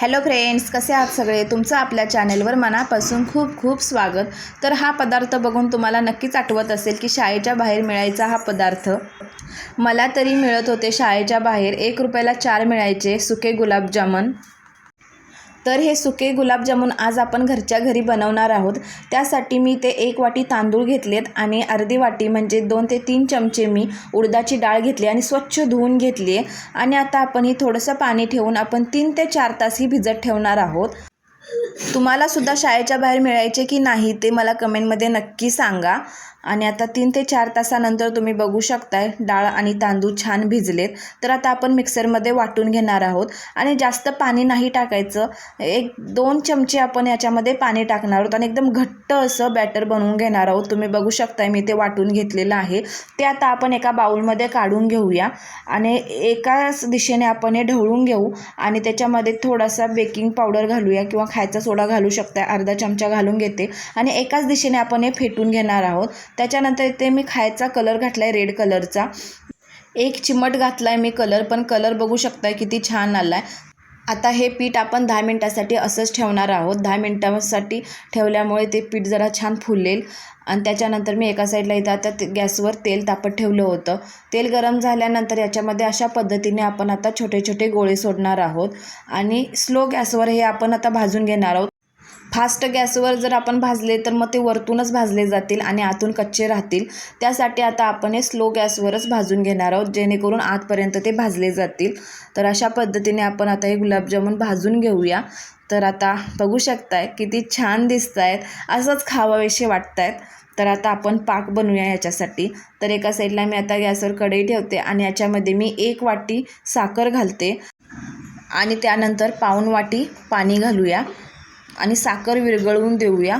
Hello friends कसे आहात सगळे? तुमचं आपल्या चॅनेलवर मनापासून खूप खूप स्वागत. तर हा पदार्थ बघून तुम्हाला नक्कीच आठवत असेल की शाळेच्या बाहेर मिळायचा हा पदार्थ. मला तरी मिळत होते शाळेच्या बाहेर एक रुपयाला चार मिळायचे सुके गुलाबजामन. तर हे सुके गुलाबजामुन आज आपण घरच्या घरी बनवणार आहोत त्यासाठी मी ते एक वाटी तांदूळ घेतलेत आणि अर्धी वाटी म्हणजे दोन ते तीन चमचे मी उडदाची डाळ घेतली आणि स्वच्छ धुवून घेतली आहे. आणि आता आपण ही थोडंसं पाणी ठेवून आपण तीन ते चार तास ही भिजत ठेवणार आहोत. तुम्हाला सुद्धा शाळेच्या बाहेर मिळायचे की नाही ते मला कमेंटमध्ये नक्की सांगा. आणि आता तीन ते चार तासानंतर तुम्ही बघू शकताय डाळ आणि तांदूळ छान भिजलेत. तर आता आपण मिक्सरमध्ये वाटून घेणार आहोत. आणि जास्त पाणी नाही टाकायचं. एक दोन चमचे आपण याच्यामध्ये पाणी टाकणार आहोत. आणि एकदम घट्ट असं बॅटर बनवून घेणार आहोत. तुम्ही बघू शकताय मी ते वाटून घेतलेलं आहे. ते आता आपण एका बाउलमध्ये काढून घेऊया. आणि एकाच दिशेने आपण हे ढवळून घेऊ. आणि त्याच्यामध्ये थोडासा बेकिंग पावडर घालूया किंवा खायचा सोडा घालू शकता अर्धा चमचा घालून घेते. आणि एकाच दिशेने आपण हे फेटून घेणार आहोत. त्याच्यानंतर इथे मी खायचा कलर घातला आहे रेड कलरचा. एक चिमट घातला आहे मी कलर पण कलर बघू शकताय किती छान आला आहे आता हे पीठ आपण दहा मिनटासाठी असंच ठेवणार आहोत. दहा मिनटासाठी ठेवल्यामुळे ते पीठ जरा छान फुलेल. आणि त्याच्यानंतर मी एका साईडला इथं आता ते गॅसवर तेल तापत ठेवलं होतं. तेल गरम झाल्यानंतर याच्यामध्ये अशा पद्धतीने आपण आता छोटे छोटे गोळे सोडणार आहोत. आणि स्लो गॅसवर हे आपण आता भाजून घेणार आहोत. फास्ट गॅसवर जर आपण भाजले तर मग ते वरतूनच भाजले जातील आणि आतून कच्चे राहतील. त्यासाठी आता आपण हे स्लो गॅसवरच भाजून घेणार आहोत जेणेकरून आतपर्यंत ते भाजले जातील. तर अशा पद्धतीने आपण आता हे गुलाबजामुन भाजून घेऊया. तर आता बघू शकताय किती छान दिसत आहेत असंच खावावेसे वाटत आहेत तर आता आपण पाक बनवूया याच्यासाठी. तर एका साईडला मी आता गॅसवर कढई ठेवते आणि याच्यामध्ये मी एक वाटी साखर घालते. आणि त्यानंतर पाऊण वाटी पाणी घालूया. आणि साखर विरघळवून देऊया.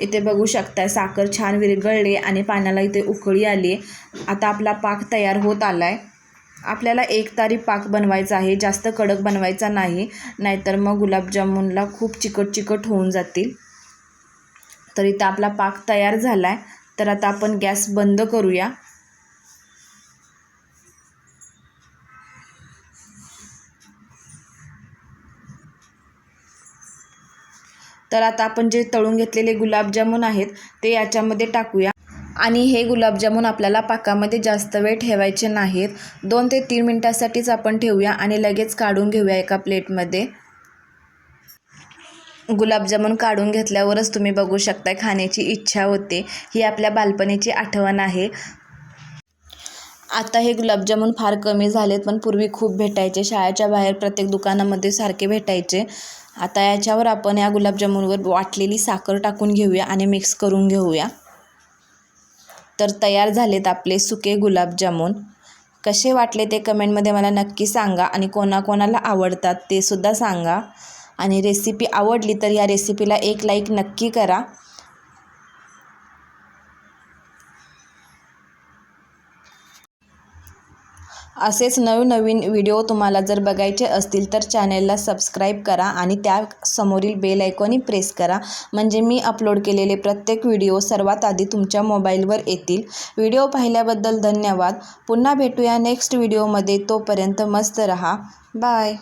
इथे बघू शकताय साखर छान विरघळले आणि पाण्याला इथे उकळी आली. आता आपला पाक तयार होत आला आहे आपल्याला एक तारी पाक बनवायचा आहे जास्त कडक बनवायचा नाही. नाहीतर मग गुलाबजामुनला खूप चिकट चिकट होऊन जातील. तर इथं आपला पाक तयार झाला आहे तर आता आपण गॅस बंद करूया. तर आता आपण जे तळून घेतलेले गुलाबजामुन आहेत ते याच्यामध्ये टाकूया. आणि हे गुलाबजामुन आपल्याला पाकामध्ये जास्त वेळ ठेवायचे नाहीत. दोन ते तीन मिनटासाठीच आपण ठेवूया आणि लगेच काढून घेऊया एका प्लेटमध्ये. गुलाबजामुन काढून घेतल्यावरच तुम्ही बघू शकता खाण्याची इच्छा होते. ही आपल्या बालपणीची आठवण आहे. आता हे गुलाबजामुन फार कमी झालेत पण पूर्वी खूप भेटायचे. शाळेच्या बाहेर प्रत्येक दुकानामध्ये सारखे भेटायचे. आता याच्यावर आपण या गुलाबजामुनवर वाटलेली साखर टाकून घेऊया आणि मिक्स करून घेऊया. तर तयार झालेत आपले सुके गुलाबजामुन. कसे वाटले ते कमेंटमध्ये मला नक्की सांगा आणि कोणाकोणाला आवडतात ते सुद्धा सांगा. आणि रेसिपी आवडली तर या रेसिपीला एक लाईक नक्की करा. असेच नवनवीन व्हिडिओ तुम्हाला जर बघायचे असतील तर चॅनेलला सबस्क्राईब करा आणि त्या समोरील बेल आयकॉनही प्रेस करा. म्हणजे मी अपलोड केलेले प्रत्येक व्हिडिओ सर्वात आधी तुमच्या मोबाईलवर येतील. व्हिडिओ पाहिल्याबद्दल धन्यवाद. पुन्हा भेटूया नेक्स्ट व्हिडिओमध्ये. तोपर्यंत मस्त रहा. बाय.